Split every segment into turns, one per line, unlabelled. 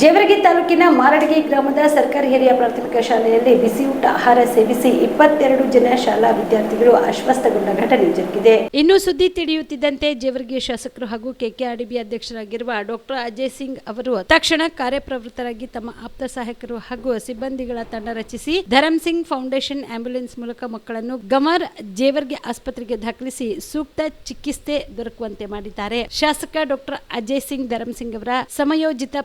ಜೇವರಗಿ ತಾಲೂಕಿನ ಮಾರಡಗಿ ಗ್ರಾಮದ ಸರ್ಕಾರಿ ಹಿರಿಯ ಪ್ರಾಥಮಿಕ ಶಾಲೆಯಲ್ಲಿ ಬಿಸಿಯೂಟ ಆಹಾರ ಸೇವಿಸಿ ಇಪ್ಪತ್ತೆರಡು ಜನ ಶಾಲಾ ವಿದ್ಯಾರ್ಥಿಗಳು ಅಸ್ವಸ್ಥಗೊಂಡ ಘಟನೆ ಜರುಗಿದೆ. ಇನ್ನು ಸುದ್ದಿ ತಿಳಿಯುತ್ತಿದ್ದಂತೆ ಜೇವರಗಿ ಶಾಸಕರು ಹಾಗೂ ಕೆಕೆಆರ್ಡಿಬಿ ಅಧ್ಯಕ್ಷರಾಗಿರುವ ಡಾಕ್ಟರ್ ಅಜಯ್ ಸಿಂಗ್ ಅವರು ತಕ್ಷಣ ಕಾರ್ಯಪ್ರವೃತ್ತರಾಗಿ ತಮ್ಮ ಆಪ್ತ ಸಹಾಯಕರು ಹಾಗೂ ಸಿಬ್ಬಂದಿಗಳ ತಂಡ ರಚಿಸಿ ಧರಮ್ ಸಿಂಗ್ ಫೌಂಡೇಶನ್ ಆಂಬ್ಯುಲೆನ್ಸ್ ಮೂಲಕ ಮಕ್ಕಳನ್ನು ಗಮರ್ ಜೇವರ್ಗಿ ಆಸ್ಪತ್ರೆಗೆ ದಾಖಲಿಸಿ ಸೂಕ್ತ ಚಿಕಿತ್ಸೆ ದೊರಕುವಂತೆ ಮಾಡಿದ್ದಾರೆ. ಶಾಸಕ ಡಾಕ್ಟರ್ ಅಜಯ್ ಸಿಂಗ್ ಧರಮ್ ಸಿಂಗ್ ಅವರ ಸಮಯೋಜಿತ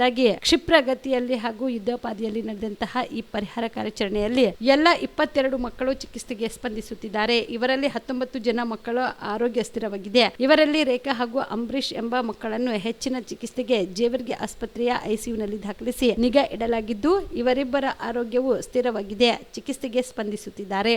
ಪ್ರವೇಶದಿಂದಾಗಿ ಕ್ಷಿಪ್ರಗತಿಯಲ್ಲಿ ಹಾಗೂ ಯುದ್ಧೋಪಾದಿಯಲ್ಲಿ ನಡೆದಂತಹ ಈ ಪರಿಹಾರ ಕಾರ್ಯಾಚರಣೆಯಲ್ಲಿ ಎಲ್ಲ ಇಪ್ಪತ್ತೆರಡು ಮಕ್ಕಳು ಚಿಕಿತ್ಸೆಗೆ ಸ್ಪಂದಿಸುತ್ತಿದ್ದಾರೆ ಇವರಲ್ಲಿ ಹತ್ತೊಂಬತ್ತು ಜನ ಮಕ್ಕಳು ಆರೋಗ್ಯ ಸ್ಥಿರವಾಗಿದೆ ಇವರಲ್ಲಿ ರೇಖಾ ಹಾಗೂ ಅಂಬರೀಶ್ ಎಂಬ ಮಕ್ಕಳನ್ನು ಹೆಚ್ಚಿನ ಚಿಕಿತ್ಸೆಗೆ ಜೇವರ್ಗಿ ಆಸ್ಪತ್ರೆಯ ಐಸಿಯುನಲ್ಲಿ ದಾಖಲಿಸಿ ನಿಗಾ ಇಡಲಾಗಿದ್ದು ಇವರಿಬ್ಬರ ಆರೋಗ್ಯವು ಸ್ಥಿರವಾಗಿದೆ ಚಿಕಿತ್ಸೆಗೆ ಸ್ಪಂದಿಸುತ್ತಿದ್ದಾರೆ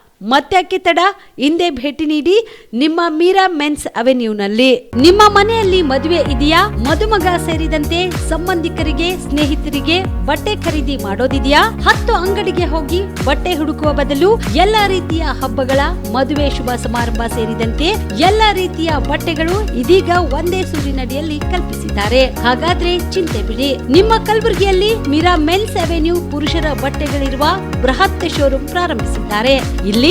ಮತ್ತ್ಯಾಕೆ ತಡ? ಹಿಂದೆ ಭೇಟಿ ನೀಡಿ ನಿಮ್ಮ ಮೀರಾ ಮೆನ್ಸ್ ಅವೆನ್ಯೂನಲ್ಲಿ. ನಿಮ್ಮ ಮನೆಯಲ್ಲಿ ಮದುವೆ ಇದೆಯಾ? ಮದುಮಗ ಸೇರಿದಂತೆ ಸಂಬಂಧಿಕರಿಗೆ, ಸ್ನೇಹಿತರಿಗೆ ಬಟ್ಟೆ ಖರೀದಿ ಮಾಡೋದಿದೆಯಾ? ಹತ್ತು ಅಂಗಡಿಗೆ ಹೋಗಿ ಬಟ್ಟೆ ಹುಡುಕುವ ಬದಲು ಎಲ್ಲ ರೀತಿಯ ಹಬ್ಬಗಳ ಮದುವೆ ಶುಭ ಸಮಾರಂಭ ಸೇರಿದಂತೆ ಎಲ್ಲ ರೀತಿಯ ಬಟ್ಟೆಗಳು ಇದೀಗ ಒಂದೇ ಸೂರಿನಡಿಯಲ್ಲಿ ಕಲ್ಪಿಸಿದ್ದಾರೆ. ಹಾಗಾದ್ರೆ ಚಿಂತೆ ಬಿಡಿ. ನಿಮ್ಮ ಕಲಬುರಗಿಯಲ್ಲಿ ಮೀರಾ ಮೆನ್ಸ್ ಅವೆನ್ಯೂ ಪುರುಷರ ಬಟ್ಟೆಗಳಿರುವ ಬೃಹತ್ ಶೋರೂಮ್ ಪ್ರಾರಂಭಿಸಿದ್ದಾರೆ. ಇಲ್ಲಿ